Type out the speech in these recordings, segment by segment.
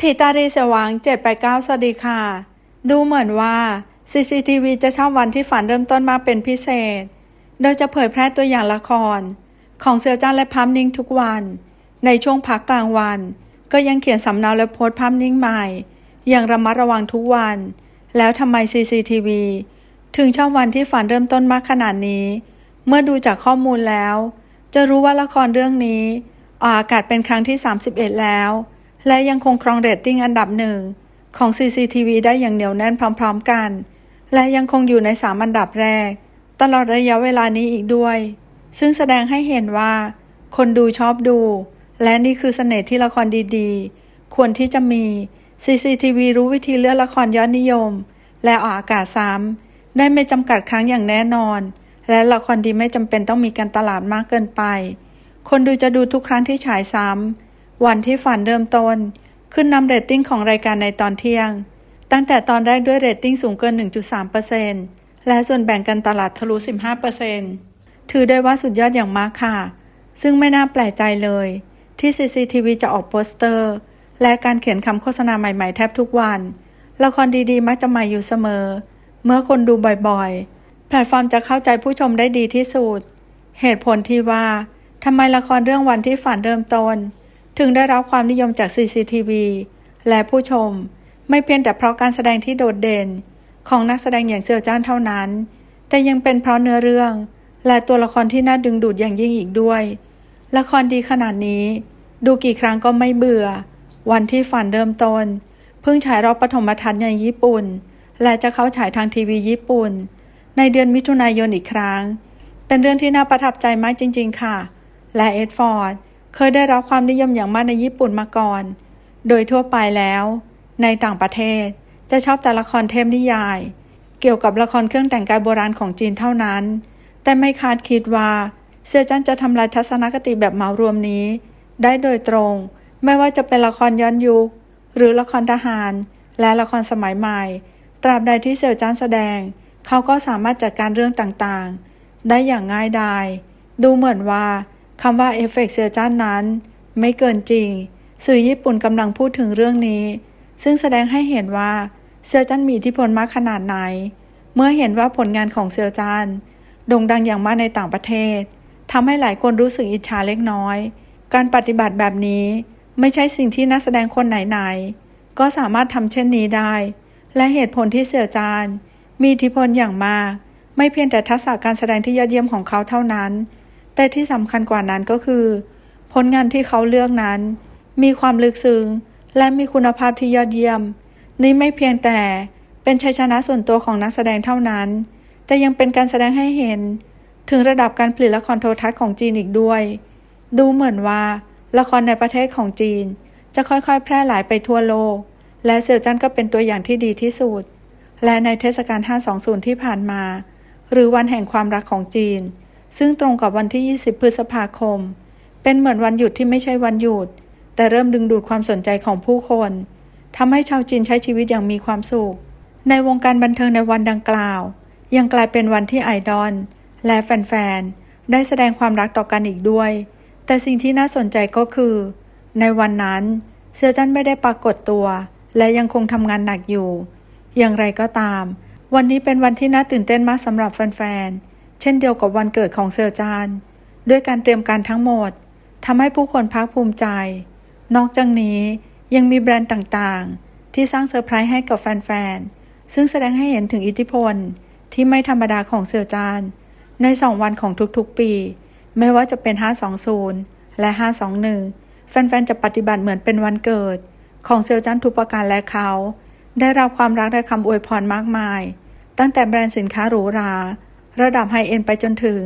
ถีตาดีเสวัง789 สวัสดีค่ะ ดูเหมือนว่า CCTV จะชอบวันที่ฝันเริ่มต้นมากเป็นพิเศษ โดยจะเผยแพร่ตัวอย่างละคร ของเซียวจ้านและพัมนิ่งทุกวัน ในช่วงพักกลางวัน ก็ยังเขียนสำเนาและโพสต์ภาพนิ่งใหม่ อย่างระมัดระวังทุกวัน แล้วทำไม CCTV ถึงชอบวันที่ฝันเริ่มต้นมากขนาดนี้ เมื่อดูจากข้อมูลแล้ว จะรู้ว่าละครเรื่องนี้ออกอากาศเป็นครั้งที่ 31 แล้ว และยังคงครองเรตติ้งอันดับหนึ่งของ CCTV ได้อย่างเหนียวแน่นพร้อมๆกัน และยังคงอยู่ในสามอันดับแรก ตลอดระยะเวลานี้อีกด้วย ซึ่งแสดงให้เห็นว่า คนดูชอบดู และนี่คือเสน่ห์ที่ละครดีๆ ควรที่จะมี CCTV รู้วิธีเลือกละครยอดนิยม และออกอากาศซ้ำได้ไม่จำกัดครั้งอย่างแน่นอน และละครดีไม่จำเป็นต้องมีการตลาดมากเกินไป คนดูจะดูทุกครั้งที่ฉายซ้ำ วันที่ฝันเริ่มต้น ขึ้นนำเรตติ้งของรายการในตอนเที่ยง ตั้งแต่ตอนแรกด้วยเรตติ้งสูงเกิน 1.3%และส่วนแบ่งการตลาดทะลุ 15%ถือได้ว่าสุดยอดอย่างมากค่ะ ซึ่งไม่น่าแปลกใจเลย ที่ CCTV จะออกโปสเตอร์ และการเขียนคำโฆษณาใหม่ๆ แทบทุกวัน ละครดีๆ มักจะใหม่อยู่เสมอ เมื่อคนดูบ่อยๆ แพลตฟอร์มจะเข้าใจผู้ชมได้ดีที่สุด เหตุผลที่ว่าทำไมละครเรื่องวันที่ฝันเริ่มต้น ถึงได้รับความนิยมจาก CCTV และผู้ชม ไม่เพียงแต่เพราะการแสดงที่โดดเด่น ของนักแสดงอย่างเซียวจ้านเท่านั้น แต่ยังเป็นเพราะเนื้อเรื่อง และตัวละครที่น่าดึงดูดอย่างยิ่งอีกด้วย ละครดีขนาดนี้ ดูกี่ครั้งก็ไม่เบื่อ วันที่ฝันเริ่มต้น เพิ่งฉายรอบปฐมทัศน์ในญี่ปุ่น และจะเข้าฉายทางทีวีญี่ปุ่น ในเดือนมิถุนายนอีกครั้ง เป็นเรื่องที่น่าประทับใจมากจริง ๆ ค่ะ และเอ็ดฟอร์ด เคยได้รับความนิยมอย่างมากในญี่ปุ่นมาก่อน โดยทั่วไปแล้ว ในต่างประเทศจะชอบแต่ละครเทพนิยาย เกี่ยวกับละครเครื่องแต่งกายโบราณของจีนเท่านั้น แต่ไม่คาดคิดว่าเซียจันจะทำลายทัศนคติแบบเหมารวมนี้ ได้โดยตรง ไม่ว่าจะเป็นละครย้อนยุค หรือละครทหาร และละครสมัยใหม่ ตราบใดที่เซียวจันแสดง เขาก็สามารถจัดการเรื่องต่างๆ ได้อย่างง่ายดายดูเหมือนว่า คำว่าเอฟเฟกต์เซจันนั้น ไม่เกินจริง สื่อญี่ปุ่นกำลังพูดถึงเรื่องนี้ ซึ่งแสดงให้เห็นว่าเซียวจันมีอิทธิพลมากขนาดไหน เมื่อเห็นว่าผลงานของเซียวจันโด่งดังอย่างมากในต่างประเทศทำให้หลายคนรู้สึกอิจฉาเล็กน้อย การปฏิบัติแบบนี้ไม่ใช่สิ่งที่นักแสดงคนไหนๆ ก็สามารถทำเช่นนี้ได้ และเหตุผลที่เสี่ยวจานมีอิทธิพลอย่างมาก ไม่เพียงแต่ทักษะการแสดงที่ยอดเยี่ยมของเขาเท่านั้น แต่ที่สำคัญกว่านั้นก็คือ ผลงานที่เขาเลือกนั้น มีความลึกซึ้งและมีคุณภาพที่ยอดเยี่ยม นี่ไม่เพียงแต่เป็นชัยชนะส่วนตัวของนักแสดงเท่านั้น แต่ยังเป็นการแสดงให้เห็น ถึงระดับการผลิตละครโทรทัศน์ของจีนอีกด้วย ดูเหมือนว่าละครในประเทศของจีน จะค่อยๆ แพร่หลายไปทั่วโลก และเสี่ยวจันก็เป็นตัวอย่างที่ดีที่สุด และในเทศกาล 520 ที่ผ่านมา หรือวันแห่งความรักของจีน ซึ่งตรงกับวันที่ 20 พฤษภาคม เป็นเหมือนวันหยุดที่ไม่ใช่วันหยุด แต่เริ่มดึงดูดความสนใจของผู้คนทำให้ชาวจีนใช้ชีวิตอย่างมีความสุข ในวงการบันเทิงในวันดังกล่าว ยังกลายเป็นวันที่ไอดอลและแฟนๆ ได้แสดงความรักต่อกันอีกด้วย แต่สิ่งที่น่าสนใจก็คือ ในวันนั้นเซียจันไม่ได้ปรากฏตัว และยังคงทำงานหนักอยู่ อย่างไรก็ตาม วันนี้เป็นวันที่น่าตื่นเต้นมากสำหรับแฟนๆ ช่นเดียวกับวันเกิดของเซียจาน ด้วยการเตรียมการทั้งหมดทำให้ผู้คนภาคภูมิใจ นอกจากนี้ยังมีแบรนด์ต่างๆ ที่สร้างเซอร์ไพรส์ให้กับแฟนๆ ซึ่งแสดงให้เห็นถึงอิทธิพลที่ไม่ธรรมดาของเซียจาน ในสองวันของทุกๆปี ไม่ว่าจะเป็น 520 และ 521 แฟนๆ จะปฏิบัติเหมือนเป็นวันเกิด ของเซียวจันทุกประการและเขา ได้รับความรักและคำอวยพรมากมาย ตั้งแต่แบรนด์สินค้าหรูหรา ระดับไฮเอ็นไปจนถึง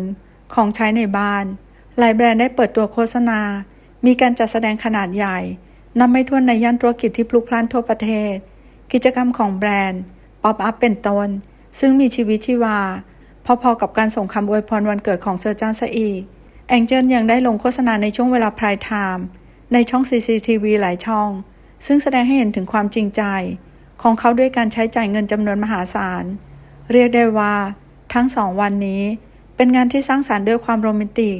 ของใช้ในบ้าน หลายแบรนด์ได้เปิดตัวโฆษณา มีการจัดแสดงขนาดใหญ่ นับไม่ถ้วนในย่านธุรกิจที่พลุกพล่านทั่วประเทศ กิจกรรมของแบรนด์ ป๊อปอัพเป็นต้น ซึ่งมีชีวิตชีวา พอๆกับการส่งคำอวยพรวันเกิดของเซอร์จานซะอีกแองเจิลยังได้ลงโฆษณาในช่วงเวลาพรายไทม์ในช่อง CCTV หลายช่อง ซึ่งแสดงให้เห็นถึงความจริงใจ ของเขาด้วยการใช้จ่ายเงินจำนวนมหาศาล เรียกได้ว่า ทั้งสองวันนี้เป็นงานที่สร้างสารรค์ด้วยความโรแมนติก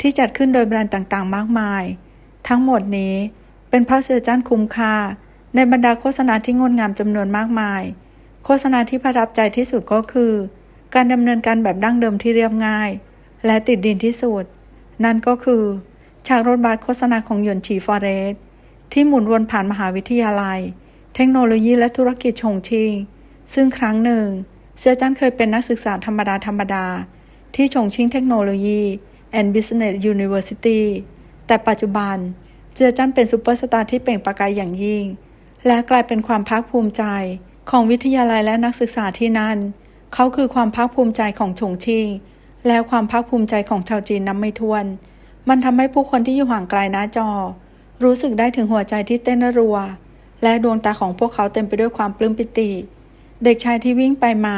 ที่จัดขึ้นโดยแบรนด์ต่างๆ มากมาย ทั้งหมดนี้เป็นเพราะเซอร์จันคุ้มค่า ในบรรดาโฆษณาที่งดงามจำนวนมากมาย โฆษณาที่ประทับใจที่สุดก็คือ การดำเนินการแบบดั้งเดิมที่เรียบง่าย และติดดินที่สุด นั่นก็คือฉากรถบัสโฆษณาของหยวนฉีฟอเรสที่หมุนวนผ่านมหาวิทยาลัย เทคโนโลยีและธุรกิจชงชิง ซึ่งครั้งหนึ่ง เสียจันเคยเป็นนักศึกษาธรรมดาธรรมดา ที่ชงชิงเทคโนโลยี and Business University แต่ปัจจุบันเสียจันเป็นซูเปอร์สตาร์ที่เปล่งประกายอย่างยิ่ง และกลายเป็นความภาคภูมิใจของวิทยาลัยและนักศึกษาที่นั่น เขาคือความภาคภูมิใจของชงชิง และความภาคภูมิใจของชาวจีนนับไม่ถ้วน มันทำให้ผู้คนที่อยู่ห่างไกลหน้าจอ รู้สึกได้ถึงหัวใจที่เต้นรัว และดวงตาของพวกเขาเต็มไปด้วยความปลื้มปิติ เด็กชายที่วิ่งไปมา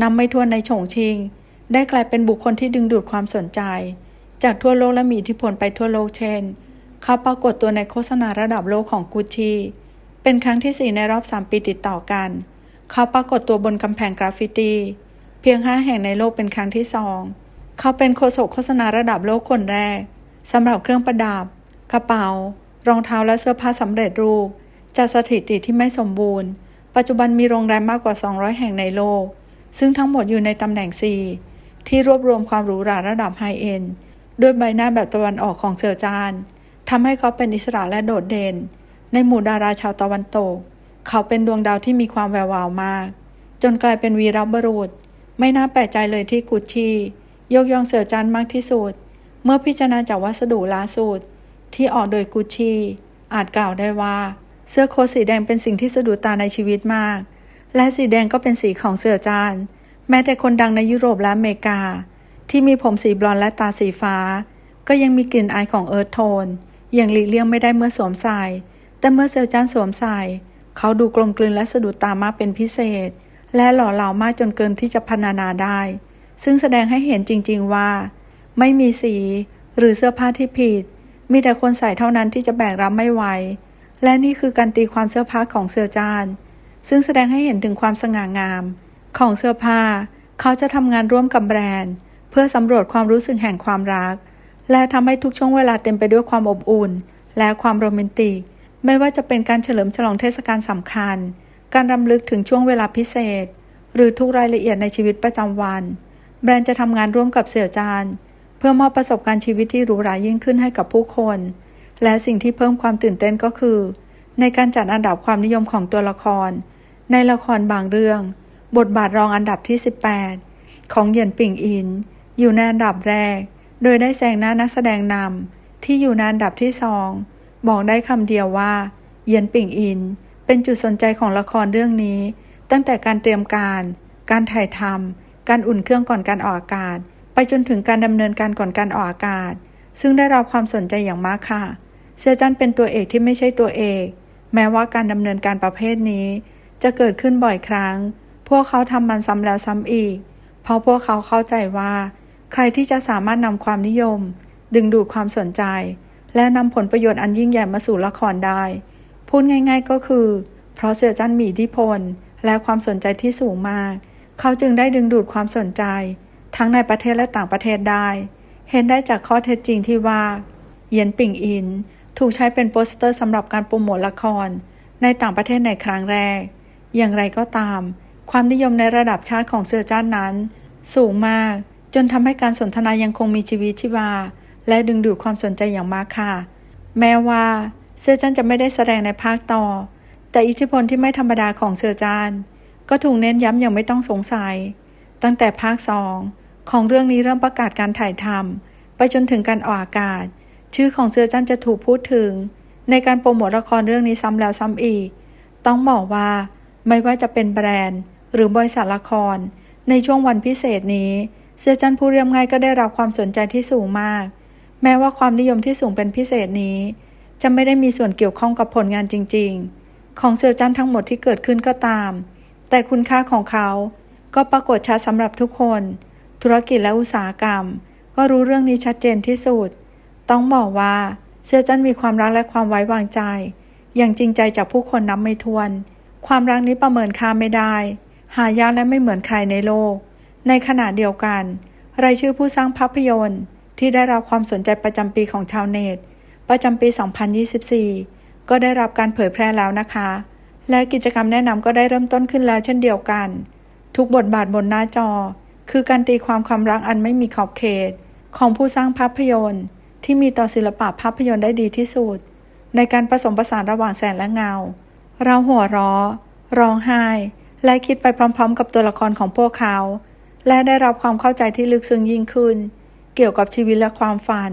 นับไม่ถ้วนในฉงชิง ได้กลายเป็นบุคคลที่ดึงดูดความสนใจ จากทั่วโลกและมีอิทธิพลไปทั่วโลกเช่น เขาปรากฏตัวในโฆษณาระดับโลกของกุชชีเป็นครั้งที่สี่ในรอบ 3 ปีติดต่อกัน เขาปรากฏตัวบนกำแพงกราฟฟิตี้เพียงห้าแห่งในโลกเป็นครั้งที่สองเขาเป็นโฆษกโฆษณาระดับโลกคนแรกสำหรับเครื่องประดับ กระเป๋า รองเท้าและเสื้อผ้าสำเร็จรูปจากสถิติที่ไม่สมบูรณ์ ปัจจุบันมีโรงแรมมากกว่า 200 แห่งในโลก ซึ่งทั้งหมดอยู่ในตำแหน่ง4ที่รวบรวมความหรูหราระดับไฮเอ็นด์ด้วยใบหน้าแบบตะวันออกของเซอร์จานทำให้เขาเป็นอิสระและโดดเด่น ในหมู่ดาราชาวตะวันตก เขาเป็นดวงดาวที่มีความแวววาวมาก จนกลายเป็นวีรบุรุษ ไม่น่าแปลกใจเลยที่กุชชี่ยกย่องเซอร์จานมากที่สุด เมื่อพิจารณาจากวัสดุล่าสุด ที่ออกโดยกุชชี่อาจกล่าวได้ว่า เสื้อโค้ทสีแดงเป็นสิ่งที่สะดุดตาในชีวิตมาก และสีแดงก็เป็นสีของเสือจาน แม้แต่คนดังในยุโรปและอเมริกา ที่มีผมสีบลอนด์และตาสีฟ้า ก็ยังมีกลิ่นอายของเอิร์ธโทน อย่างหลีกเลี่ยงไม่ได้เมื่อสวมใส่ แต่เมื่อเซลจานสวมใส่ เขาดูกลมกลืนและสะดุดตามากเป็นพิเศษ และหล่อเหลามากจนเกินที่จะพรรณนาได้ ซึ่งแสดงให้เห็นจริง ๆว่า ไม่มีสีหรือเสื้อผ้าที่ผิด มีแต่คนใส่เท่านั้นที่จะแบกรับไม่ไหว และนี่คือการตีความเสื้อผ้าของเสือจาน ซึ่งแสดงให้เห็นถึงความสง่างาม ของเสื้อผ้า เขาจะทำงานร่วมกับแบรนด์ เพื่อสำรวจความรู้สึกแห่งความรัก และทำให้ทุกช่วงเวลาเต็มไปด้วยความอบอุ่น และความโรแมนติก ไม่ว่าจะเป็นการเฉลิมฉลองเทศกาลสำคัญ การรำลึกถึงช่วงเวลาพิเศษ หรือทุกรายละเอียดในชีวิตประจำวัน แบรนด์จะทำงานร่วมกับเสี่ยจานเพื่อมอบประสบการณ์ชีวิตที่หรูหรายิ่งขึ้นให้กับผู้คน และสิ่งที่เพิ่มความตื่นเต้นก็คือ ในการจัดอันดับความนิยมของตัวละคร ในละครบางเรื่อง บทบาทรองอันดับที่ 18 ของเหยียนปิ่งอิน อยู่ในอันดับแรก โดยได้แซงหน้านักแสดงนำที่อยู่ในอันดับที่สองบอกได้คำเดียวว่าเหยียนปิ่งอิน เป็นจุดสนใจของละครเรื่องนี้ ตั้งแต่การเตรียมการ การถ่ายทำการอุ่นเครื่องก่อนการออกอากาศ ไปจนถึงการดำเนินการก่อนการออกอากาศ ซึ่งได้รับความสนใจอย่างมากค่ะ เซียจันเป็นตัวเอกที่ไม่ใช่ตัวเอก แม้ว่าการดำเนินการประเภทนี้ จะเกิดขึ้นบ่อยครั้ง พวกเขาทำมันซ้ำแล้วซ้ำอีก เพราะพวกเขาเข้าใจว่า ใครที่จะสามารถนำความนิยม ดึงดูดความสนใจ และนำผลประโยชน์อันยิ่งใหญ่มาสู่ละครได้ พูดง่าย ๆก็คือ เพราะเสี่ยจันมีอิทธิพล และความสนใจที่สูงมาก เขาจึงได้ดึงดูดความสนใจ ทั้งในประเทศและต่างประเทศได้ เห็นได้จากข้อเท็จจริงที่ว่า เยียนปิ่งอิน ถูกใช้เป็นโปสเตอร์สำหรับการโปรโมทละคร ในต่างประเทศในครั้งแรก อย่างไรก็ตาม ความนิยมในระดับชาติของเสือจ้านนั้น สูงมาก จนทำให้การสนทนายังคงมีชีวิตชีวา และดึงดูดความสนใจอย่างมากค่ะ แม้ว่าเสือจ้านจะไม่ได้แสดงในภาคต่อ แต่อิทธิพลที่ไม่ธรรมดาของเสือจ้าน ก็ถูกเน้นย้ำอย่างไม่ต้องสงสัย ตั้งแต่ภาคสองของเรื่องนี้เริ่มประกาศการถ่ายทำไปจนถึงการออกอากาศ ชื่อของเสือจันจะถูกพูดถึง ในการโปรโมทละครเรื่องนี้ซ้ำแล้วซ้ำอีก ต้องบอกว่าไม่ว่าจะเป็นแบรนด์ หรือบริษัทละคร ในช่วงวันพิเศษนี้ เสือจันผู้เรียบง่ายก็ได้รับความสนใจที่สูงมาก แม้ว่าความนิยมที่สูงเป็นพิเศษนี้ จะไม่ได้มีส่วนเกี่ยวข้องกับผลงานจริง ๆ ของเสือจันทั้งหมดที่เกิดขึ้นก็ตาม แต่คุณค่าของเขาก็ปรากฏชัดสำหรับทุกคน ธุรกิจและอุตสาหกรรม ก็รู้เรื่องนี้ชัดเจนที่สุด ต้องบอกว่าเสื้อจันมีความรักและความไว้วางใจ อย่างจริงใจจากผู้คนนับไม่ถ้วน ความรักนี้ประเมินค่าไม่ได้ หายากและไม่เหมือนใครในโลก ในขณะเดียวกัน รายชื่อผู้สร้างภาพยนตร์ ที่ได้รับความสนใจประจำปีของชาวเน็ต ประจำปี 2024 ก็ได้รับการเผยแพร่แล้วนะคะ และกิจกรรมแนะนำก็ได้เริ่มต้นขึ้นแล้วเช่นเดียวกัน ทุกบทบาทบนหน้าจอ คือการตีความความรักอันไม่มีขอบเขต ของผู้สร้างภาพยนตร์ ที่มีต่อศิลปะภาพยนตร์ได้ดีที่สุด ในการผสมผสานระหว่างแสงและเงา เราหัวเราะร้องไห้ และคิดไปพร้อมๆ กับตัวละครของพวกเขา และได้รับความเข้าใจที่ลึกซึ้งยิ่งขึ้น เกี่ยวกับชีวิตและความฝัน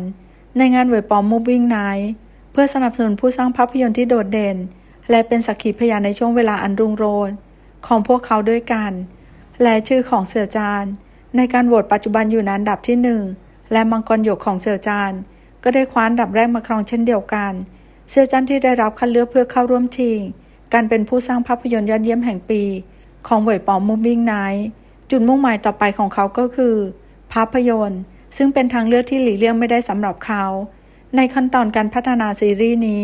ในงานเวปอมมูฟวิ่งไนท์เพื่อสนับสนุนผู้สร้างภาพยนตร์ที่โดดเด่น และเป็นสักขีพยานในช่วงเวลาอันรุ่งโรจน์ของพวกเขาด้วยกัน และชื่อของเสือจานในการโหวตปัจจุบันอยู่ในอันดับที่หนึ่งและมังกรหยกของเสือจาน ก็ได้คว้าอันดับแรกมาครองเช่นเดียวกันเสือจานที่ได้รับคัดเลือกเพื่อเข้าร่วมทีมการเป็นผู้สร้างภาพยนตร์ยอดเยี่ยมแห่งปี ของเวยปอมมูฟวิ่งไนท์จุดมุ่งหมายต่อไปของเขาก็คือ ภาพยนตร์ ซึ่งเป็นทางเลือกที่หลีกเลี่ยงไม่ได้สำหรับเขา ในขั้นตอนการพัฒนาซีรีส์นี้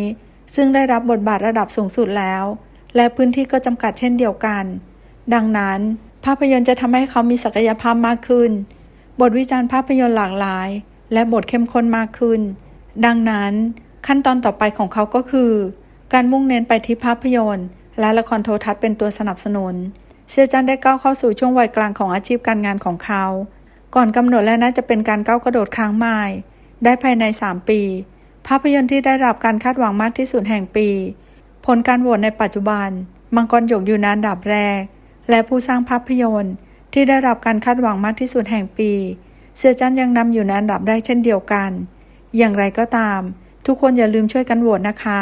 ซึ่งได้รับบทบาทระดับสูงสุดแล้ว และพื้นที่ก็จำกัดเช่นเดียวกัน ดังนั้น ภาพยนตร์จะทำให้เขามีศักยภาพมากขึ้น บทวิจารณ์ภาพยนตร์หลากหลาย และบทเข้มข้นมากขึ้น ดังนั้นขั้นตอนต่อไปของเขาก็คือ การมุ่งเน้นไปที่ภาพยนตร์ และละครโทรทัศน์เป็นตัวสนับสนุน เซียจันได้ก้าวเข้าสู่ช่วงวัยกลางของอาชีพการงานของเขา ก่อนกำหนดและน่าจะเป็นการก้าวกระโดดครั้งใหม่ ได้ภายใน 3 ปี ภาพยนตร์ที่ได้รับการคาดหวังมากที่สุดแห่งปี ผลการโหวตในปัจจุบัน มังกรหยกอยู่ในอันดับแรก และผู้สร้างภาพยนตร์ที่ได้รับการคาดหวังมากที่สุดแห่งปี เสือจันยังนำอยู่ในอันดับแรกเช่นเดียวกัน อย่างไรก็ตาม ทุกคนอย่าลืมช่วยกันโหวตนะคะ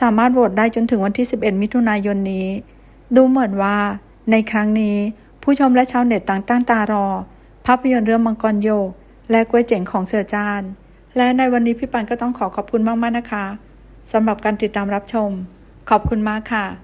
สามารถโหวตได้จนถึงวันที่ 11 มิถุนายนนี้ ดูเหมือนว่า ในครั้งนี้ ผู้ชมและชาวเน็ตต่างตั้งตารอ ภาพยนตร์เรื่องมังกรโยก และกล้วยเจ๋งของเสือจาน และในวันนี้พี่ปันก็ต้องขอขอบคุณมากๆนะคะสำหรับการติดตามรับชม ขอบคุณมากค่ะ